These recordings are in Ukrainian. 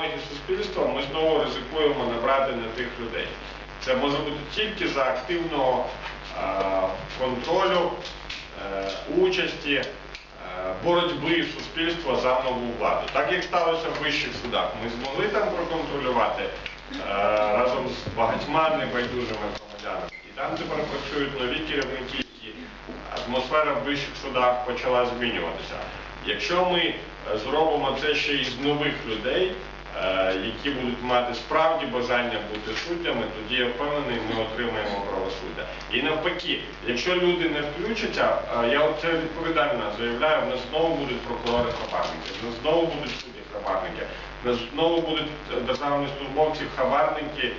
допомоги суспільства ми знову ризикуємо набрати не тих людей. Це може бути тільки за активного контролю, е, участі, е, боротьби суспільства за нову владу. Так як сталося в вищих судах, ми змогли там проконтролювати е, разом з багатьма небайдужими громадянами. І там тепер працюють нові керівники, і атмосфера в вищих судах почала змінюватися. Якщо ми зробимо це ще із нових людей, які будуть мати справді бажання бути суддями, тоді я впевнений, ми отримаємо правосуддя. І навпаки, якщо люди не включаться, е, я це відповідально заявляю, в нас знову будуть прокурори хабарники, в нас знову будуть судді хабарники, в нас знову будуть е, державні службовці хабарники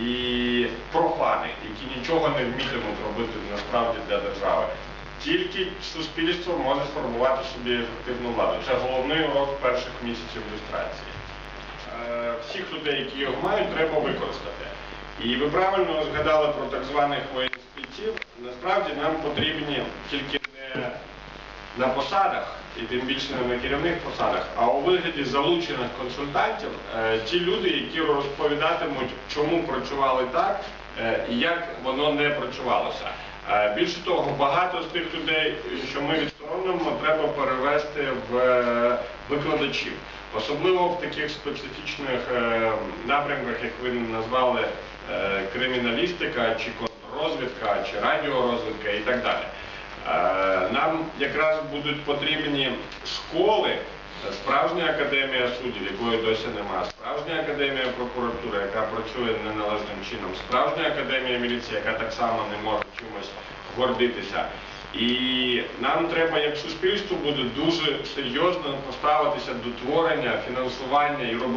і профани, які нічого не вмітимуть робити насправді для держави. Тільки суспільство може сформувати собі ефективну владу. Це головний урок перших місяців люстрації. Е, Всіх людей, які його мають, треба використати. І ви правильно згадали про так званих воєнних спільців. Насправді нам потрібні тільки не на посадах, і тим більше не на керівних посадах, а у вигляді залучених консультантів е, ті люди, які розповідатимуть, чому працювали так е, і як воно не працювалося. Більше того, багато з тих людей, що ми відсторонимо, треба перевести в е, викладачів. Особливо в таких специфічних е, напрямках, як ви назвали е, криміналістика, чи контррозвідка, чи радіорозвідка і так далі. Нам якраз будуть потрібні школи, справжня академія суддів, якої досі немає, справжня академія прокуратури, яка працює неналежним чином, справжня академія міліції, яка так само не може чимось гордитися. І нам треба, як суспільству, буде дуже серйозно поставитися до творення, фінансування і роботи.